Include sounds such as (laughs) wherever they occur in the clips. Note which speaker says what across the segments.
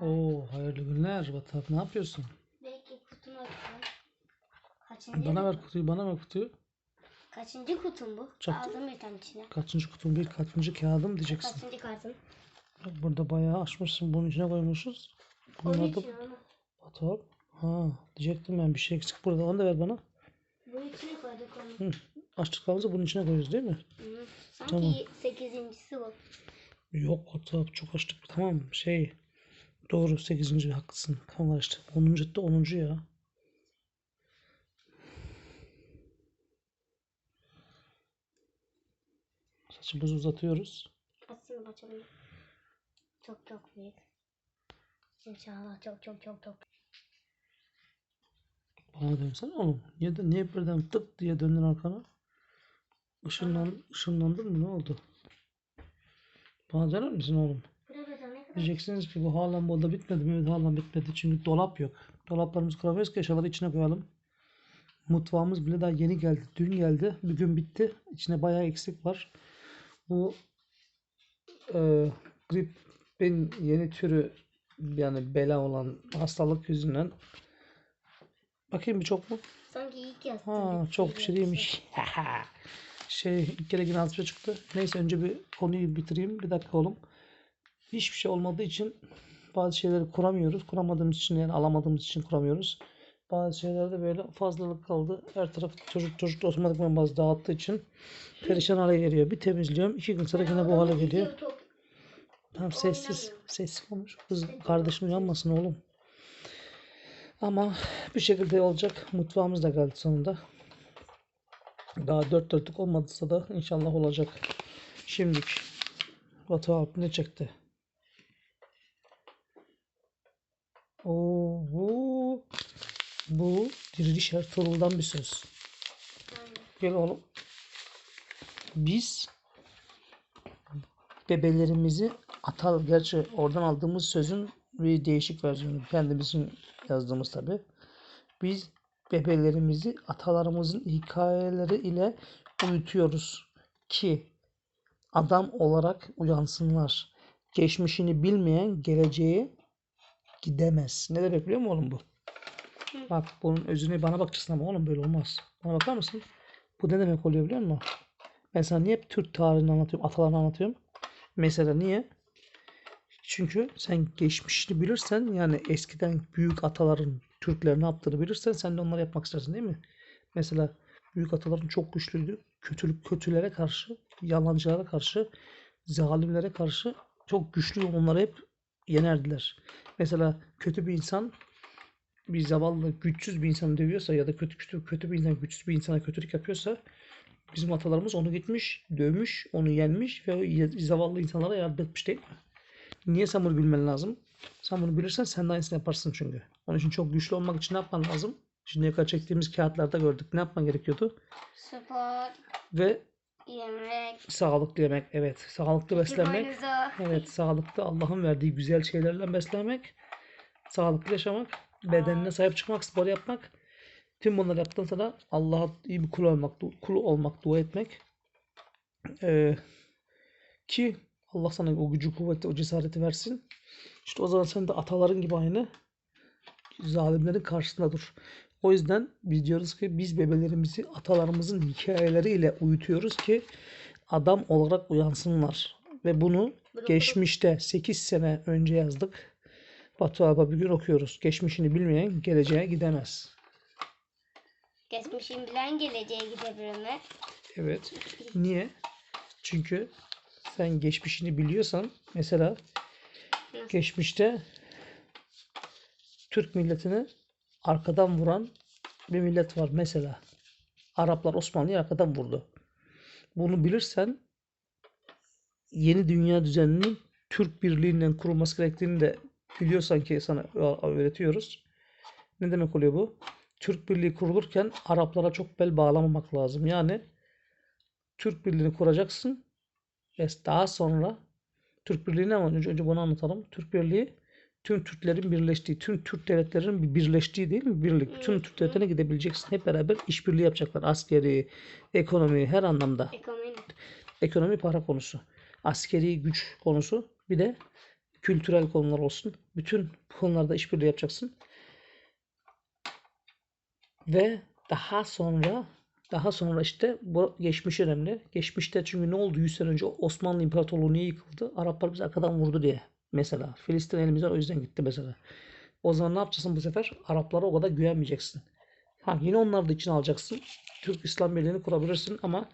Speaker 1: Oo hayırlı günler. Batap ne yapıyorsun?
Speaker 2: Belki kutumu açacağım. Kaçıncı,
Speaker 1: Bana ver kutuyu, bana ver kutuyu.
Speaker 2: kaçıncı kutum bu?
Speaker 1: Çok-
Speaker 2: Aldım bir tane içine.
Speaker 1: Kaçıncı kutum değil, kaçıncı kağıdım diyeceksin.
Speaker 2: Kaçıncı kartım?
Speaker 1: Bak Burada bayağı açmışsın, bunun içine koymuşuz. Bunlar
Speaker 2: Onun
Speaker 1: da
Speaker 2: için.
Speaker 1: Batap. Ha diyecektim ben bir şey eksik burada. Onu da ver bana.
Speaker 2: Bunun içine koyduk onu.
Speaker 1: Hı. Açtıklarımızı bunun içine koyuyoruz değil mi?
Speaker 2: Hı. Sanki
Speaker 1: Tamam.
Speaker 2: sekizincisi bu.
Speaker 1: Yok Batap çok açtık. Tamam şey. Doğru 8. haklısın. Tamam işte. 10. da 10. ya. Saçımızı uzatıyoruz.
Speaker 2: Açayım açalım. Çok çok büyük. İnşallah çok çok çok çok.
Speaker 1: Bana dönsene oğlum. Niye, de, niye birden tık diye döndün arkana? Işınlan, ışınlandın mı? Ne oldu? Bana döner misin oğlum?
Speaker 2: Burada da ne kadar?
Speaker 1: Diyeceksiniz ki bu burada bitmedi mi? Halen bitmedi. Çünkü dolap yok. Dolaplarımızı kuramıyoruz ki eşyaları içine koyalım. Mutfağımız bile daha yeni geldi. Dün geldi. Bir gün bitti. İçine bayağı eksik var. Bu e, gripin yeni türü yani bela olan hastalık yüzünden bakayım bir çok mu?
Speaker 2: Sanki ilk yazdım.
Speaker 1: Ha çok bir şey değilmiş. (laughs) şey ilk kere yine çıktı. Neyse önce bir konuyu bitireyim. Bir dakika oğlum. Hiçbir şey olmadığı için bazı şeyleri kuramıyoruz. Kuramadığımız için yani alamadığımız için kuramıyoruz. Bazı şeylerde böyle fazlalık kaldı. Her taraf çocuk çocuk otomatikman bazı dağıttığı için perişan hale geliyor. Bir temizliyorum. iki gün sonra yine bu hale geliyor. Tamam sessiz. Sessiz konuş. Kız kardeşim uyanmasın oğlum. Ama bir şekilde olacak. Mutfağımız da geldi sonunda. Daha dört dörtlük olmadıysa da inşallah olacak. Şimdilik Batu abi ne çekti? Oo, bu bu Diriliş Ertuğrul'dan bir söz. Gel oğlum. Biz bebelerimizi atar. Gerçi oradan aldığımız sözün bir değişik versiyonu. Kendimizin yazdığımız tabi. Biz bebelerimizi atalarımızın hikayeleri ile uyutuyoruz ki adam olarak uyansınlar. Geçmişini bilmeyen geleceğe gidemez. Ne demek biliyor musun oğlum bu? Bak bunun özünü bana bakacaksın ama oğlum böyle olmaz. Bana bakar mısın? Bu ne demek oluyor biliyor musun? Ben sana niye hep Türk tarihini anlatıyorum, atalarını anlatıyorum? Mesela niye? Çünkü sen geçmişini bilirsen yani eskiden büyük ataların Türkler ne yaptığını bilirsen sen de onları yapmak istersin değil mi? Mesela büyük ataların çok güçlüydü. Kötülük kötülere karşı, yalancılara karşı, zalimlere karşı çok güçlü onları hep yenerdiler. Mesela kötü bir insan bir zavallı güçsüz bir insanı dövüyorsa ya da kötü kötü kötü bir insan güçsüz bir insana kötülük yapıyorsa bizim atalarımız onu gitmiş, dövmüş, onu yenmiş ve o zavallı insanlara yardım etmiş değil mi? Niye sen bunu bilmen lazım? Sen bunu bilirsen sen de aynısını yaparsın çünkü. Onun için çok güçlü olmak için ne yapman lazım? Şimdiye kadar çektiğimiz kağıtlarda gördük. Ne yapman gerekiyordu?
Speaker 2: Spor,
Speaker 1: Ve
Speaker 2: yemek,
Speaker 1: sağlıklı yemek. Evet. Sağlıklı beslenmek. Evet. Sağlıklı Allah'ın verdiği güzel şeylerle beslenmek. Sağlıklı yaşamak. Bedenine sahip çıkmak. Spor yapmak. Tüm bunları yaptıktan sonra Allah'a iyi bir kul olmak, kul olmak, dua etmek. Ee, ki Allah sana o gücü, kuvveti, o cesareti versin. İşte o zaman sen de ataların gibi aynı zalimlerin karşısında dur. O yüzden biz diyoruz ki biz bebelerimizi atalarımızın hikayeleriyle uyutuyoruz ki adam olarak uyansınlar. Ve bunu geçmişte 8 sene önce yazdık. Batu Alba bir gün okuyoruz. Geçmişini bilmeyen geleceğe gidemez.
Speaker 2: Geçmişin bilen geleceğe gidebilir mi?
Speaker 1: Evet. Niye? Çünkü sen geçmişini biliyorsan mesela geçmişte Türk milletini arkadan vuran bir millet var mesela. Araplar Osmanlı'yı arkadan vurdu. Bunu bilirsen yeni dünya düzeninin Türk birliğinden kurulması gerektiğini de biliyorsan ki sana öğretiyoruz. Ne demek oluyor bu? Türk Birliği kurulurken Araplara çok bel bağlamamak lazım. Yani Türk Birliği'ni kuracaksın ve daha sonra Türk Birliği'ni ama önce, önce bunu anlatalım. Türk Birliği tüm Türklerin birleştiği, tüm Türk devletlerinin bir birleştiği değil mi? Birlik. Bütün Türk devletlerine gidebileceksin. Hep beraber işbirliği yapacaklar. Askeri, ekonomi her anlamda.
Speaker 2: Ekonomi.
Speaker 1: Ekonomi para konusu. Askeri güç konusu. Bir de kültürel konular olsun. Bütün konularda işbirliği yapacaksın. Ve daha sonra daha sonra işte bu geçmiş önemli. Geçmişte çünkü ne oldu 100 sene önce Osmanlı İmparatorluğu niye yıkıldı? Araplar bizi arkadan vurdu diye. Mesela Filistin elimizden o yüzden gitti mesela. O zaman ne yapacaksın bu sefer? Araplara o kadar güvenmeyeceksin. Ha yine onları da içine alacaksın. Türk İslam Birliği'ni kurabilirsin ama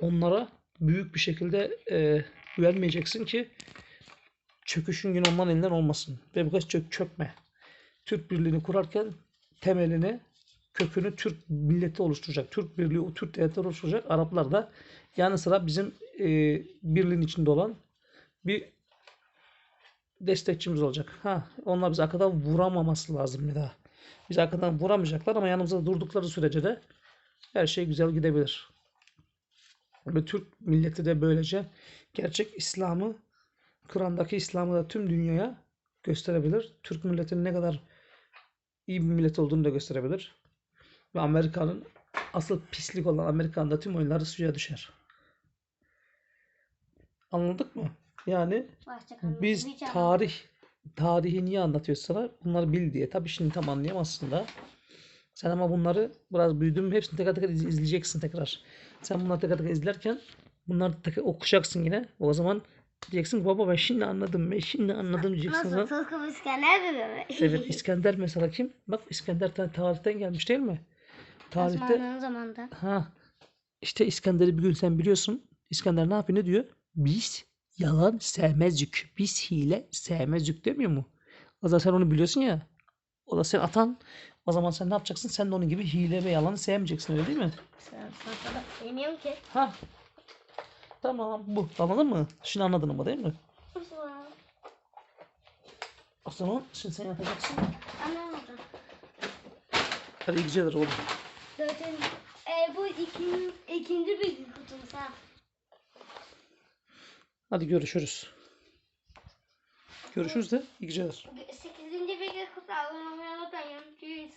Speaker 1: onlara büyük bir şekilde e, güvenmeyeceksin ki çöküşün yine onların elinden olmasın. Ve bu kez çök, çökme. Türk Birliği'ni kurarken temelini kökünü Türk milleti oluşturacak. Türk Birliği, Türk devleti oluşturacak. Araplar da yanı sıra bizim e, birliğin içinde olan bir destekçimiz olacak. Ha, onlar bizi arkadan vuramaması lazım bir daha. Biz arkadan vuramayacaklar ama yanımızda durdukları sürece de her şey güzel gidebilir. Ve Türk milleti de böylece gerçek İslam'ı, Kur'an'daki İslam'ı da tüm dünyaya gösterebilir. Türk milletinin ne kadar iyi bir millet olduğunu da gösterebilir. Ve Amerika'nın asıl pislik olan Amerika'nın da tüm oyunları suya düşer. Anladık mı? Yani biz tarih tarihi niye anlatıyoruz sana? Bunları bil diye. Tabii şimdi tam anlayamazsın da. Sen ama bunları biraz büyüdün hepsini tekrar tekrar iz- izleyeceksin tekrar. Sen bunları tekrar tekrar izlerken bunları tekrar okuyacaksın yine. O zaman diyeceksin ki baba ben şimdi anladım. Ben şimdi anladım diyeceksin.
Speaker 2: Nasıl. Tulkum İskender mi?
Speaker 1: Evet İskender mesela kim? Bak İskender ta- tarihten gelmiş değil mi? Tarihte
Speaker 2: Osmanlı'nın zamanında.
Speaker 1: Ha. İşte İskender'i bir gün sen biliyorsun. İskender ne yapıyor? Ne diyor? Biz yalan sevmezdik. Biz hile sevmezdik demiyor mu? O zaman sen onu biliyorsun ya. O da sen atan. O zaman sen ne yapacaksın? Sen de onun gibi hile ve yalanı sevmeyeceksin öyle değil mi?
Speaker 2: Sen sana da bilmiyorum ki.
Speaker 1: Ha. Tamam bu. Anladın mı? Şimdi anladın ama değil mi? O zaman şimdi sen yapacaksın.
Speaker 2: Anlamadım.
Speaker 1: Hadi iyi geceler oğlum.
Speaker 2: Zaten e, bu ikinci, ikinci bilgi kutumuz ha.
Speaker 1: Hadi görüşürüz. Görüşürüz de iyi geceler.
Speaker 2: 8. video kutu almayı unutmayın. Peace.